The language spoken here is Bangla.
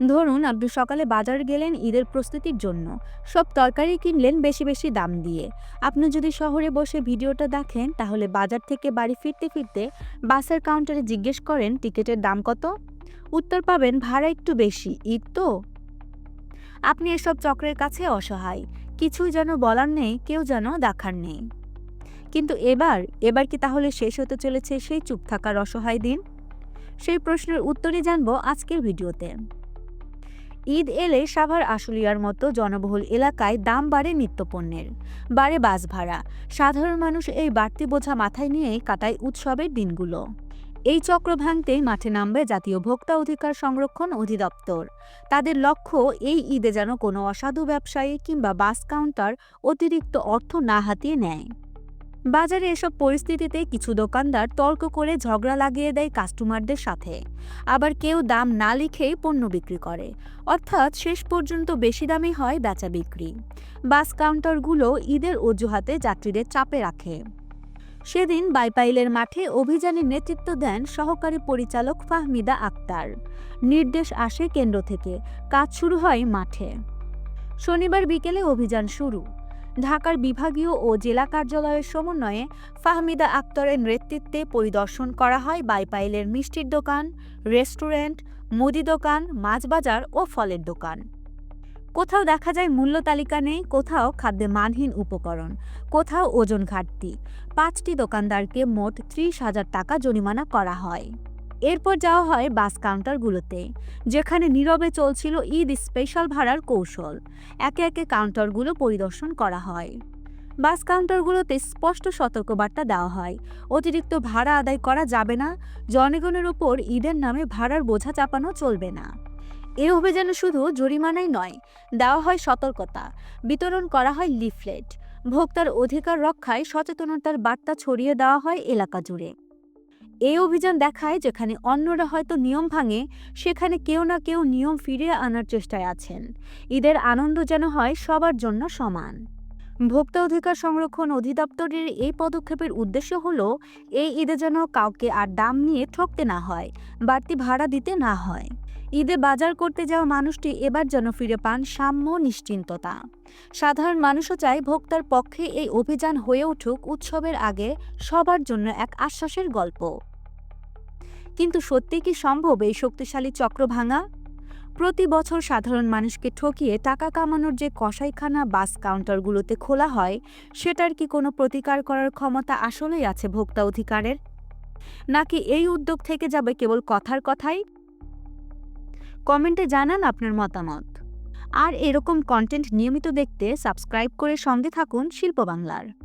ধরুন, আপনি সকালে বাজার গেলেন ঈদের প্রস্তুতির জন্য। সব তরকারি কিনলেন বেশি বেশি দাম দিয়ে। আপনি যদি শহরে বসে ভিডিওটা দেখেন, তাহলে বাজার থেকে বাড়ি ফিরতে ফিরতে বাসের কাউন্টারে জিজ্ঞেস করেন, টিকিটের দাম কত? উত্তর পাবেন, ভাড়া একটু বেশি, ঈদ তো? আপনি এসব চক্রের কাছে অসহায়। কিছুই যেন বলার নেই, কেউ যেন দেখার নেই। কিন্তু এবার এবার কি তাহলে শেষ হতে চলেছে সেই চুপ থাকার অসহায় দিন? সেই প্রশ্নের উত্তরই জানব আজকের ভিডিওতে। ঈদ এলে সাভার আশুলিয়ার মতো জনবহুল এলাকায় দাম বাড়ে নিত্যপণ্যের, বাড়ে বাস ভাড়া। সাধারণ মানুষ এই বাড়তি বোঝা মাথায় নিয়েই কাটায় উৎসবের দিনগুলো। এই চক্র ভাঙতেই মাঠে নামবে জাতীয় ভোক্তা অধিকার সংরক্ষণ অধিদপ্তর। তাদের লক্ষ্য, এই ঈদে যেন কোনো অসাধু ব্যবসায়ী কিংবা বাস কাউন্টার অতিরিক্ত অর্থ না হাতিয়ে নেয়। বাজারে এসব পরিস্থিতিতে কিছু দোকানদার তর্ক করে ঝগড়া লাগিয়ে দেয় কাস্টমারদের সাথে। আবার কেউ দাম না লিখেই পণ্য বিক্রি করে। অর্থাৎ শেষ পর্যন্ত বেশি দামে হয় বেচা বিক্রি। বাস কাউন্টারগুলো ঈদের অজুহাতে যাত্রীদের চাপে রাখে। সেদিন বাইপাইলের মাঠে অভিযানের নেতৃত্ব দেন সহকারী পরিচালক ফাহমিদা আক্তার। নির্দেশ আসে কেন্দ্র থেকে। কাজ শুরু হয় মাঠে। শনিবার বিকেলে অভিযান শুরু। ঢাকার বিভাগীয় ও জেলা কার্যালয়ের সমন্বয়ে ফাহমিদা আক্তারের নেতৃত্বে পরিদর্শন করা হয় বাইপাইলের মিষ্টির দোকান, রেস্টুরেন্ট, মুদি দোকান মাছ বাজার ও ফলের দোকান। কোথাও দেখা যায় মূল্য তালিকা নেই, কোথাও খাদ্যে মানহীন উপকরণ, কোথাও ওজন ঘাটতি। পাঁচটি দোকানদারকে মোট ত্রিশ হাজার টাকা জরিমানা করা হয়। এরপর যাওয়া হয় বাস কাউন্টারগুলোতে, যেখানে নীরবে চলছিল ঈদ স্পেশাল ভাড়ার কৌশল। একে একে কাউন্টারগুলো পরিদর্শন করা হয়। বাস কাউন্টারগুলোতে স্পষ্ট সতর্কবার্তা দেওয়া হয়। অতিরিক্ত ভাড়া আদায় করা যাবে না, জনগণের ওপর ঈদের নামে ভাড়ার বোঝা চাপানো চলবে না। এ অভিযানে শুধু জরিমানাই নয়, দেওয়া হয় সতর্কতা, বিতরণ করা হয় লিফলেট। ভোক্তার অধিকার রক্ষায় সচেতনতার বার্তা ছড়িয়ে দেওয়া হয় এলাকা জুড়ে। এই অভিযান দেখায় যেখানে অন্যরা হয়তো নিয়ম ভাঙে, সেখানে কেউ না কেউ নিয়ম ফিরিয়ে আনার চেষ্টায় আছেন। ঈদের আনন্দ যেন হয় সবার জন্য সমান। ভোক্তা অধিকার সংরক্ষণ অধিদপ্তরের এই পদক্ষেপের উদ্দেশ্য হল, এই ঈদে যেন কাউকে আর দাম নিয়ে ঠকতে না হয়, বাড়তি ভাড়া দিতে না হয়। ঈদে বাজার করতে যাওয়া মানুষটি এবার যেন ফিরে পান সাম্য নিশ্চিন্ততা। সাধারণ মানুষও চায় ভোক্তার পক্ষে এই অভিযান হয়ে উঠুক, উৎসবের আগে সবার জন্য এক আশ্বাসের গল্প। কিন্তু সত্যি কি সম্ভব এই শক্তিশালী চক্র ভাঙা? প্রতি বছর সাধারণ মানুষকে ঠকিয়ে টাকা কামানোর যে কসাইখানা বাস কাউন্টারগুলোতে খোলা হয়, সেটার কি কোনো প্রতিকার করার ক্ষমতা আসলেই আছে ভোক্তা অধিকারের? নাকি এই উদ্যোগ থেকে যাবে কেবল কথার কথাই? কমেন্টে জানান আপনার মতামত। আর এরকম কন্টেন্ট নিয়মিত দেখতে সাবস্ক্রাইব করে সঙ্গে থাকুন শিল্প বাংলার।